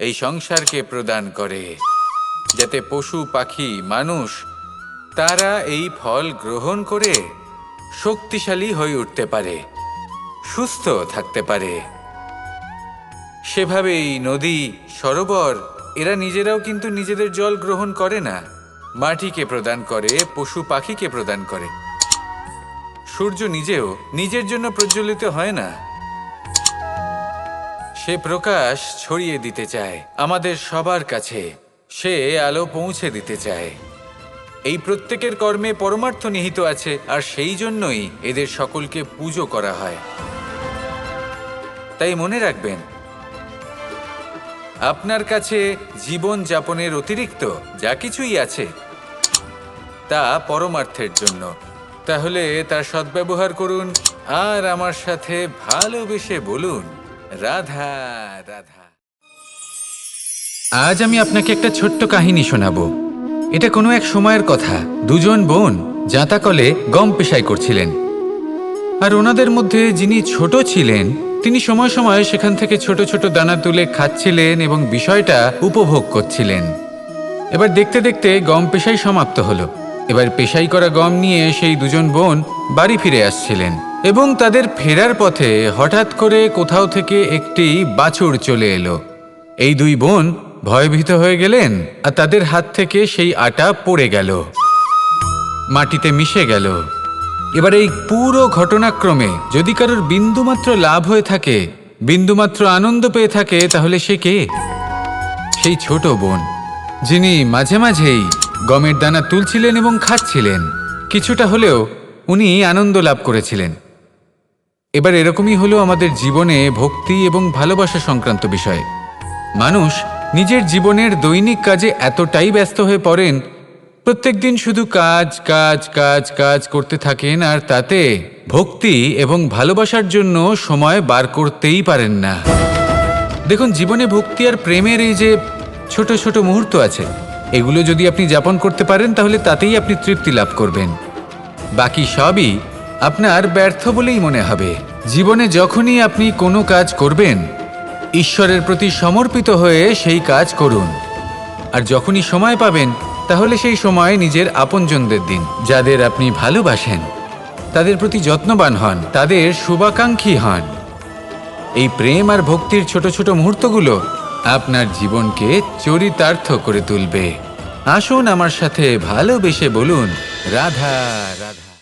এই সংসারকে প্রদান করে, যাতে পশু, পাখি, মানুষ তারা এই ফল গ্রহণ করে শক্তিশালী হয়ে উঠতে পারে, সুস্থ থাকতে পারে। সেভাবেই নদী, সরোবর, এরা নিজেরাও কিন্তু নিজেদের জল গ্রহণ করে না। মাটিকে প্রদান করে, পশু, পাখিকে প্রদান করে। সূর্য নিজেও নিজের জন্য প্রজ্বলিত হয় না। সে প্রকাশ ছড়িয়ে দিতে চায় আমাদের সবার কাছে। সে আলো পৌঁছে দিতে চায়। এই প্রত্যেকের কর্মে পরমার্থ নিহিত আছে, আর সেই জন্যই এদের সকলকে পুজো করা হয়। তাই মনে রাখবেন, আপনার কাছে জীবন যাপনের অতিরিক্ত যা কিছুই আছে, তা পরমার্থের জন্য। তাহলে তার সদ্ব্যবহার করুন, আর আমার সাথে ভালোবেসে বলুন। রাধা রাধা। আজ আমি আপনাকে একটা ছোট্ট কাহিনী শোনাবো। এটা কোনো এক সময়ের কথা। দুজন বোন জাঁতাকলে গম পেশাই করছিলেন। আর ওনাদের মধ্যে যিনি ছোট ছিলেন, তিনি সময় সময় সেখান থেকে ছোট ছোট দানা তুলে খাচ্ছিলেন এবং বিষয়টা উপভোগ করছিলেন। এবার দেখতে দেখতে গম পেশাই সমাপ্ত হলো। এবার পেশাই করা গম নিয়ে সেই দুজন বোন বাড়ি ফিরে আসছিলেন। এবং তাদের ফেরার পথে হঠাৎ করে কোথাও থেকে একটি বাছুর চলে এলো। এই দুই বোন ভয়ভীত হয়ে গেলেন আর তাদের হাত থেকে সেই আটা পড়ে গেল। মাটিতে মিশে গেল। এবার এই পুরো ঘটনাক্রমে যদি কারোর বিন্দুমাত্র লাভ হয়ে থাকে, বিন্দুমাত্র আনন্দ পেয়ে থাকে, তাহলে সে কে? সেই ছোট বোন, যিনি মাঝে মাঝেই গমের দানা তুলছিলেন এবং খাচ্ছিলেন। কিছুটা হলেও উনি আনন্দ লাভ করেছিলেন। এবার এরকমই হলো আমাদের জীবনে ভক্তি এবং ভালোবাসা সংক্রান্ত বিষয়। মানুষ নিজের জীবনের দৈনিক কাজে এতটাই ব্যস্ত হয়ে পড়েন, প্রত্যেক দিন শুধু কাজ কাজ কাজ কাজ করতে থাকেন আর তাতে ভক্তি এবং ভালোবাসার জন্য সময় বার করতেই পারেন না। দেখুন, জীবনে ভক্তি আর প্রেমের এই যে ছোট ছোট মুহূর্ত আছে, এগুলো যদি আপনি যাপন করতে পারেন, তাহলে তাতেই আপনি তৃপ্তি লাভ করবেন। বাকি সবই আপনার ব্যর্থ বলেই মনে হবে। জীবনে যখনই আপনি কোনো কাজ করবেন, ঈশ্বরের প্রতি সমর্পিত হয়ে সেই কাজ করুন। আর যখনই সময় পাবেন, তাহলে সেই সময় নিজের আপনজনদের দিন, যাদের আপনি ভালোবাসেন। তাদের প্রতি যত্নবান হন, তাদের শুভাকাঙ্ক্ষী হন। এই প্রেম আর ভক্তির ছোট ছোট মুহূর্তগুলো আপনার জীবনকে চরিতার্থ করে তুলবে। আসুন আমার সাথে ভালোবেসে বলুন, রাধা রাধা।